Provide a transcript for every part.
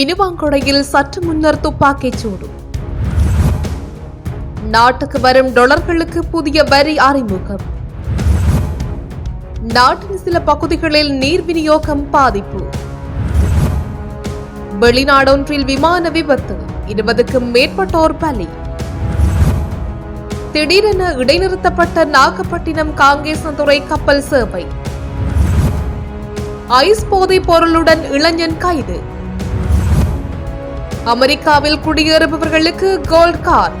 மினுவாங்கொடையில் சற்று முன்னர் துப்பாக்கிச் சூடு. நாட்டுக்கு வரும் டொலர்களுக்கு புதிய வரி அறிமுகம். நாட்டின் சில பகுதிகளில் நீர் விநியோகம் பாதிப்பு. வெளிநாடொன்றில் விமான விபத்து இருபதுக்கும் மேற்பட்டோர் பலி. திடீரென இடைநிறுத்தப்பட்ட நாகப்பட்டினம் காங்கேசந்துறை கப்பல் சேவை. ஐஸ் போதைப் பொருளுடன் இளைஞன் கைது. அமெரிக்காவில் குடியேறுபவர்களுக்கு கோல்ட் கார்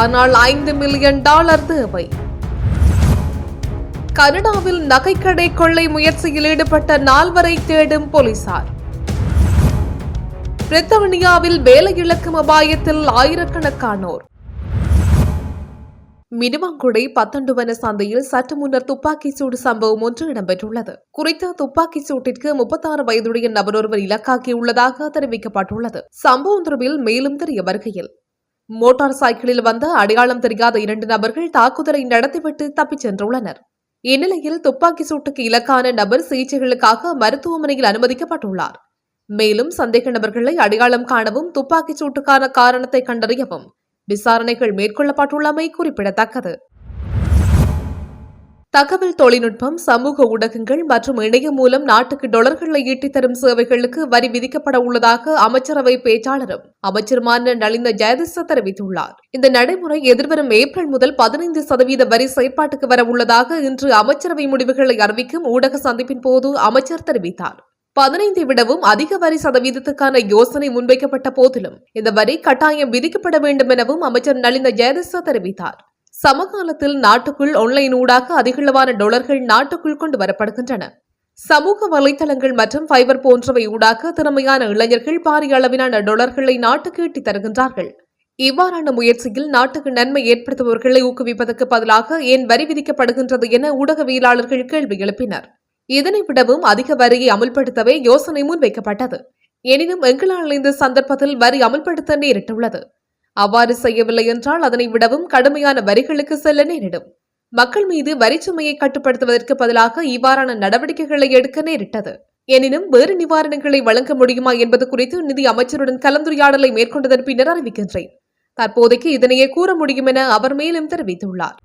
ஆனால் ஐந்து மில்லியன் டாலர் தேவை. கனடாவில் நகைக்கடை கொள்ளை முயற்சியில் ஈடுபட்ட நால்வரை தேடும் போலீசார். பிரித்தானியாவில் வேலை இழக்கும் அபாயத்தில் ஆயிரக்கணக்கானோர். மினுவாங்குடை பத்தண்டுவன சந்தையில் சற்று முன்னர் துப்பாக்கிச் சூடு சம்பவம் ஒன்று இடம்பெற்றுள்ளது. குறித்த துப்பாக்கிச் சூட்டிற்கு முப்பத்தாறு வயதுடைய நபர் ஒருவர் இலக்காக்கியுள்ளதாக தெரிவிக்கப்பட்டுள்ளது. சம்பவம் தொடர்பில் மேலும் தெரிய வருகையில் மோட்டார் சைக்கிளில் வந்த அடையாளம் தெரியாத இரண்டு நபர்கள் தாக்குதலை நடத்திவிட்டு தப்பிச் சென்றுள்ளனர். இந்நிலையில் துப்பாக்கி சூட்டுக்கு இலக்கான நபர் சிகிச்சைகளுக்காக மருத்துவமனையில் அனுமதிக்கப்பட்டுள்ளார். மேலும் சந்தேக நபர்களை அடையாளம் காணவும் துப்பாக்கிச் சூட்டுக்கான காரணத்தை கண்டறியவும் விசாரணைகள் மேற்கொள்ளப்பட்டுள்ளமை குறிப்பிடத்தக்கது. தகவல் தொழில்நுட்பம் சமூக ஊடகங்கள் மற்றும் இணையம் மூலம் நாட்டுக்கு டொலர்களை ஈட்டித் தரும் சேவைகளுக்கு வரி விதிக்கப்பட உள்ளதாக அமைச்சரவை பேச்சாளரும் அமைச்சருமான நலிந்த ஜெயதிச தெரிவித்துள்ளார். இந்த நடைமுறை எதிர்வரும் ஏப்ரல் முதல் பதினைந்து சதவீத வரி செயற்பாட்டுக்கு வர உள்ளதாக இன்று அமைச்சரவை முடிவுகளை அறிவிக்கும் ஊடக சந்திப்பின் போது அமைச்சர் தெரிவித்தார். பதினைந்தை விடவும் அதிக வரி சதவீதத்துக்கான யோசனை முன்வைக்கப்பட்ட போதிலும் இந்த வரி கட்டாயம் விதிக்கப்பட வேண்டும் எனவும் அமைச்சர் நலிந்த ஜெயதிச தெரிவித்தார். சமகாலத்தில் நாட்டுக்குள் ஆன்லைன் ஊடாக அதிகளவான டொலர்கள் நாட்டுக்குள் கொண்டு வரப்படுகின்றன. சமூக வலைதளங்கள் மற்றும் ஃபைபர் போன்றவை ஊடாக திறமையான இளைஞர்கள் பாரிய அளவிலான டொலர்களை நாட்டுக்கு ஈட்டித் தருகின்றார்கள். இவ்வாறான முயற்சியில் நாட்டுக்கு நன்மை ஏற்படுத்துபவர்களை ஊக்குவிப்பதற்கு பதிலாக ஏன் வரி விதிக்கப்படுகின்றது என ஊடகவியலாளர்கள் கேள்வி எழுப்பினர். இதனை விடவும் அதிக வரியை அமுல்படுத்தவே யோசனை முன்வைக்கப்பட்டது. எனினும் எங்களால் இந்த சந்தர்ப்பத்தில் வரி அமுல்படுத்த நேரிட்டுள்ளது. அவ்வாறு செய்யவில்லை என்றால் அதனை விடவும் கடுமையான வரிகளுக்கு செல்ல நேரிடும். மக்கள் மீது வரிச்சுமையை கட்டுப்படுத்துவதற்கு பதிலாக இவ்வாறான நடவடிக்கைகளை எடுக்க நேரிட்டது. எனினும் வேறு நிவாரணங்களை வழங்க முடியுமா என்பது குறித்து நிதி அமைச்சருடன் கலந்துரையாடலை மேற்கொண்டதன் பின்னர் அறிவிக்கின்றேன். தற்போதைக்கு இதனையே கூற முடியும் என அவர் மேலும் தெரிவித்துள்ளார்.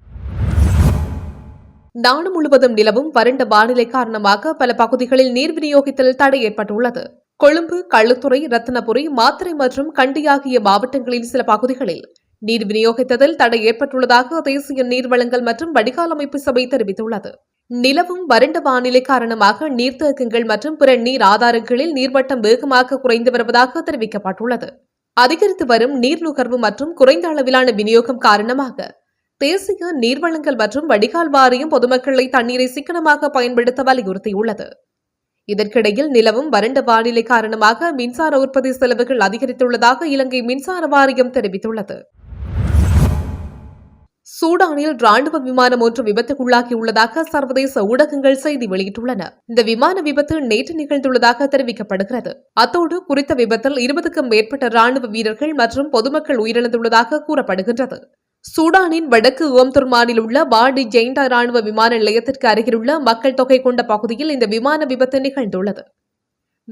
நாடு முழுவதும் நிலவும் வறண்ட வானிலை காரணமாக பல பகுதிகளில் நீர் விநியோகத்தில் தடை ஏற்பட்டுள்ளது. கொழும்பு கள்ளுத்துறை ரத்தினபுரி மாத்திரை மற்றும் கண்டி ஆகிய மாவட்டங்களின் சில பகுதிகளில் நீர் விநியோகித்ததில் தடை ஏற்பட்டுள்ளதாக தேசிய நீர்வளங்கள் மற்றும் வடிகால் அமைப்பு சபை தெரிவித்துள்ளது. நிலவும் வறண்ட வானிலை காரணமாக நீர்த்தேக்கங்கள் மற்றும் பிற நீர் ஆதாரங்களில் நீர்மட்டம் வேகமாக குறைந்து வருவதாக தெரிவிக்கப்பட்டுள்ளது. அதிகரித்து வரும் நீர் நுகர்வு மற்றும் குறைந்த அளவிலான விநியோகம் காரணமாக தேசிய நீர்வளங்கள் மற்றும் வடிகால் வாரியம் பொதுமக்களை தண்ணீரை சிக்கனமாக பயன்படுத்த வலியுறுத்தியுள்ளது. இதற்கிடையில் நிலவும் வறண்ட வானிலை காரணமாக மின்சார உற்பத்தி செலவுகள் அதிகரித்துள்ளதாக இலங்கை மின்சார வாரியம் தெரிவித்துள்ளது. சூடானில் ராணுவ விமானம் ஒன்று விபத்துக்குள்ளாகியுள்ளதாக சர்வதேச ஊடகங்கள் செய்தி வெளியிட்டுள்ளன. இந்த விமான விபத்து நேற்று நிகழ்ந்துள்ளதாக தெரிவிக்கப்படுகிறது. அத்தோடு குறித்த விபத்தில் இருபதுக்கும் மேற்பட்ட ராணுவ வீரர்கள் மற்றும் பொதுமக்கள் உயிரிழந்துள்ளதாக கூறப்படுகின்றது. சூடானின் வடக்கு ஓம்துர்மானில் உள்ள பாடி ஜெயிண்டா ராணுவ விமான நிலையத்திற்கு அருகிலுள்ள மக்கள் தொகை கொண்ட பகுதியில் இந்த விமான விபத்து நிகழ்ந்துள்ளது.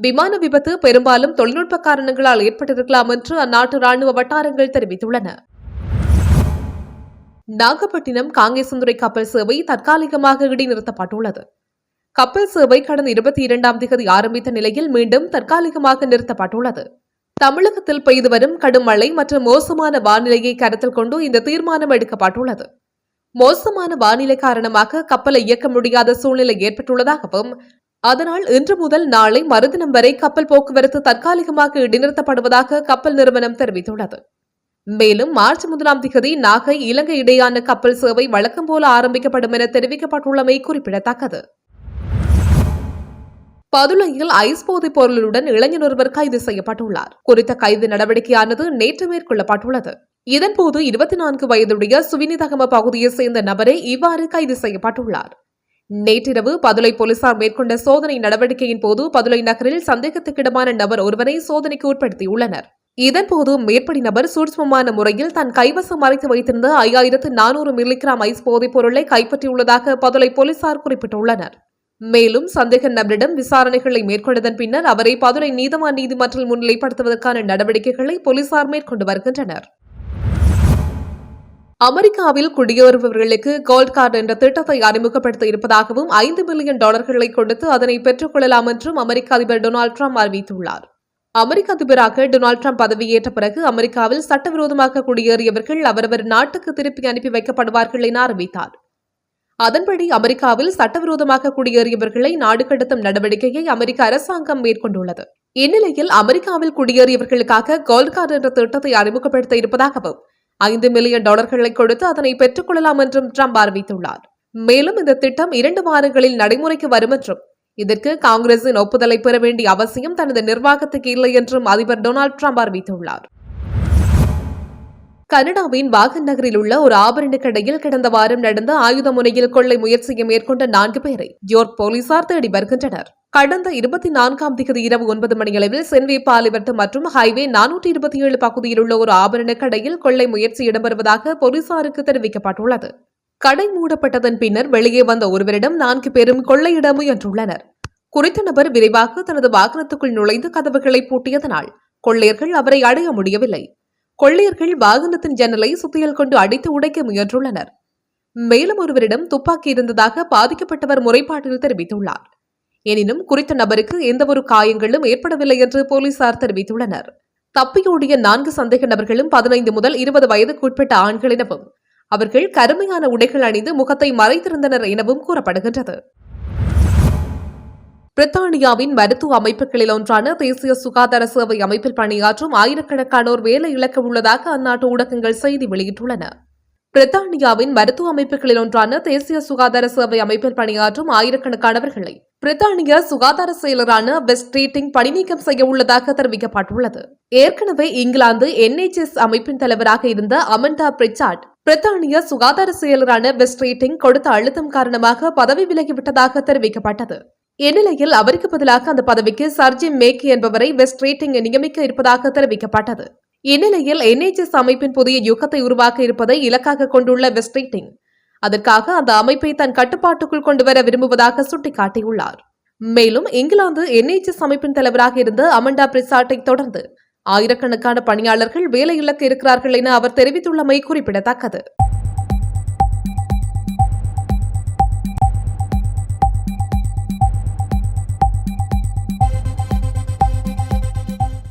விமான விபத்து பெரும்பாலும் தொழில்நுட்ப காரணங்களால் ஏற்பட்டிருக்கலாம் என்று அந்நாட்டு ராணுவ வட்டாரங்கள் தெரிவித்துள்ளன. நாகப்பட்டினம் காங்கேசந்துறை கப்பல் சேவை தற்காலிகமாக இடைநிறுத்தப்பட்டுள்ளது. கப்பல் சேவை கடந்த இருபத்தி இரண்டாம் திகதி ஆரம்பித்த நிலையில் மீண்டும் தற்காலிகமாக நிறுத்தப்பட்டுள்ளது. தமிழகத்தில் பெய்து வரும் கடும் மழை மற்றும் மோசமான வானிலையை கருத்தில் கொண்டு இந்த தீர்மானம் எடுக்கப்பட்டுள்ளது. மோசமான வானிலை காரணமாக கப்பலை இயக்க முடியாத சூழ்நிலை ஏற்பட்டுள்ளதாகவும் அதனால் இன்று முதல் நாளை மறுதினம் வரை கப்பல் போக்குவரத்து தற்காலிகமாக இடைநிறுத்தப்படுவதாக கப்பல் நிறுவனம் தெரிவித்துள்ளது. மேலும் மார்ச் முதலாம் திகதி நாகை இலங்கை இடையான கப்பல் சேவை வழக்கம் போல ஆரம்பிக்கப்படும் என தெரிவிக்கப்பட்டுள்ளமை குறிப்பிடத்தக்கது. பதுளையில் ஐஸ் போதைப் பொருளுடன் இளைஞர் ஒருவர் கைது செய்யப்பட்டுள்ளார். குறித்த கைது நடவடிக்கையானது நேற்று மேற்கொள்ளப்பட்டுள்ளது. இதன்போது இருபத்தி நான்கு வயதுடைய சுவினிதகம பகுதியைச் சேர்ந்த நபரே இவ்வாறு கைது செய்யப்பட்டுள்ளார். நேற்றிரவு பதுளை போலீசார் மேற்கொண்ட சோதனை நடவடிக்கையின் போது பதுளை நகரில் சந்தேகத்துக்கிடமான நபர் ஒருவரை சோதனைக்கு உட்படுத்தியுள்ளனர். இதன்போது மேற்படி நபர் சூட்சமமான முறையில் தன் கைவசம் மறைத்து வைத்திருந்த ஐயாயிரத்து நானூறு மில்லிகிராம் ஐஸ் போதைப் பொருளை கைப்பற்றியுள்ளதாக பதுளை போலீசார் குறிப்பிட்டுள்ளனர். மேலும் சந்தேக நபரிடம் விசாரணைகளை மேற்கொண்டதன் பின்னர் அவரை பதுரை நீதவான் நீதிமன்றில் முன்னிலைப்படுத்துவதற்கான நடவடிக்கைகளை போலீசார் மேற்கொண்டு வருகின்றனர். அமெரிக்காவில் குடியேறுபவர்களுக்கு கோல்ட் கார்டு என்ற திட்டத்தை அறிமுகப்படுத்த இருப்பதாகவும் ஐந்து மில்லியன் டாலர்களை கொடுத்து அதனை பெற்றுக் கொள்ளலாம் என்றும் அமெரிக்க அதிபர் டொனால்டு ட்ரம்ப் அறிவித்துள்ளார். அமெரிக்க அதிபராக டொனால்டு ட்ரம்ப் பதவியேற்ற பிறகு அமெரிக்காவில் சட்டவிரோதமாக குடியேறியவர்கள் அவரவர் நாட்டுக்கு திருப்பி அனுப்பி வைக்கப்படுவார்கள் என அறிவித்தார். அதன்படி அமெரிக்காவில் சட்டவிரோதமாக குடியேறியவர்களை நாடு கடத்தும் நடவடிக்கையை அமெரிக்க அரசாங்கம் மேற்கொண்டுள்ளது. இந்நிலையில் அமெரிக்காவில் குடியேறியவர்களுக்காக கோல்ட் கார்டு என்ற திட்டத்தை அறிமுகப்படுத்த இருப்பதாகவும் ஐந்து மில்லியன் டாலர்களை கொடுத்து அதனை பெற்றுக் கொள்ளலாம் என்றும் ட்ரம்ப் அறிவித்துள்ளார். மேலும் இந்த திட்டம் இரண்டு வாரங்களில் நடைமுறைக்கு வரும் என்றும் இதற்கு காங்கிரசின் ஒப்புதலை பெற வேண்டிய அவசியம் தனது நிர்வாகத்துக்கு இல்லை என்றும் அதிபர் டொனால்டு ட்ரம்ப் அறிவித்துள்ளார். கனடாவின் வாகன் நகரில் உள்ள ஒரு ஆபரண கடையில் கடந்த வாரம் நடந்த ஆயுத முனையில் கொள்ளை முயற்சியை மேற்கொண்ட நான்கு பேரை யோர்க் போலீசார் தேடி வருகின்றனர். கடந்த இருபத்தி நான்காம் தேதி இரவு ஒன்பது மணியளவில் சென்வே பாலிவட்டு மற்றும் ஹைவே நானூற்றி இருபத்தி ஏழு பகுதியில் உள்ள ஒரு ஆபரண கடையில் கொள்ளை முயற்சி இடம்பெறுவதாக போலீசாருக்கு தெரிவிக்கப்பட்டுள்ளது. கடை மூடப்பட்டதன் பின்னர் வெளியே வந்த ஒருவரிடம் நான்கு பேரும் கொள்ளையிட முயன்றுள்ளனர். குறித்த நபர் விரைவாக தனது வாகனத்துக்குள் நுழைந்து கதவுகளை பூட்டியதனால் கொள்ளையர்கள் அவரை அடைய முடியவில்லை. கொள்ளையர்கள் வாகனத்தின் ஜன்னலை சுத்தியல் கொண்டு அடித்து உடைக்க முயன்றுள்ளனர். மேலும் ஒருவரிடம் துப்பாக்கி இருந்ததாக பாதிக்கப்பட்டவர் முறைப்பாட்டில் தெரிவித்துள்ளார். எனினும் குறித்த நபருக்கு எந்தவொரு காயங்களும் ஏற்படவில்லை என்று போலீசார் தெரிவித்துள்ளனர். தப்பியோடிய நான்கு சந்தேக நபர்களும் பதினைந்து முதல் இருபது வயதுக்குட்பட்ட ஆண்கள் எனவும் அவர்கள் கருமையான உடைகள் அணிந்து முகத்தை மறைத்திருந்தனர் எனவும் கூறப்படுகின்றது. பிரித்தானியாவின் மருத்துவ அமைப்புகளில் ஒன்றான தேசிய சுகாதார சேவை அமைப்பில் பணியாற்றும் ஆயிரக்கணக்கானோர் வேலை இழக்க உள்ளதாக அந்நாட்டு ஊடகங்கள் செய்தி வெளியிட்டுள்ளன. பிரித்தானியாவின் மருத்துவ அமைப்புகளில் ஒன்றான தேசிய சுகாதார சேவை அமைப்பில் பணியாற்றும் ஆயிரக்கணக்கானவர்களை பிரித்தானிய சுகாதார செயலரான வெஸ்ட் ரீட்டிங் பணிநீக்கம் செய்ய உள்ளதாக தெரிவிக்கப்பட்டுள்ளது. ஏற்கனவே இங்கிலாந்து என்எச்எஸ் அமைப்பின் தலைவராக இருந்த அமண்டா பிரிச்சார்ட் பிரித்தானிய சுகாதார செயலரான வெஸ்ட் ரீட்டிங் கொடுத்த அழுத்தம் காரணமாக பதவி விலகிவிட்டதாக தெரிவிக்கப்பட்டது. இந்நிலையில் அவருக்கு பதிலாக அந்த பதவிக்கு சர்ஜி மேக் என்பவரை வெஸ்ட் ரேட்டிங் நியமிக்க இருப்பதாக தெரிவிக்கப்பட்டது. இந்நிலையில் என்எச்எஸ் அமைப்பின் புதிய யுகத்தை உருவாக்க இருப்பதை இலக்காக கொண்டுள்ள வெஸ்ட் ரேட்டிங் அதற்காக அந்த அமைப்பை தன் கட்டுப்பாட்டுக்குள் கொண்டுவர விரும்புவதாக சுட்டிக்காட்டியுள்ளார். மேலும் இங்கிலாந்து என்எச்எஸ் அமைப்பின் தலைவராக இருந்த அமண்டா பிரிசாட்டை தொடர்ந்து ஆயிரக்கணக்கான பணியாளர்கள் வேலை இழக்க இருக்கிறார்கள் என அவர் தெரிவித்துள்ளமை குறிப்பிடத்தக்கது.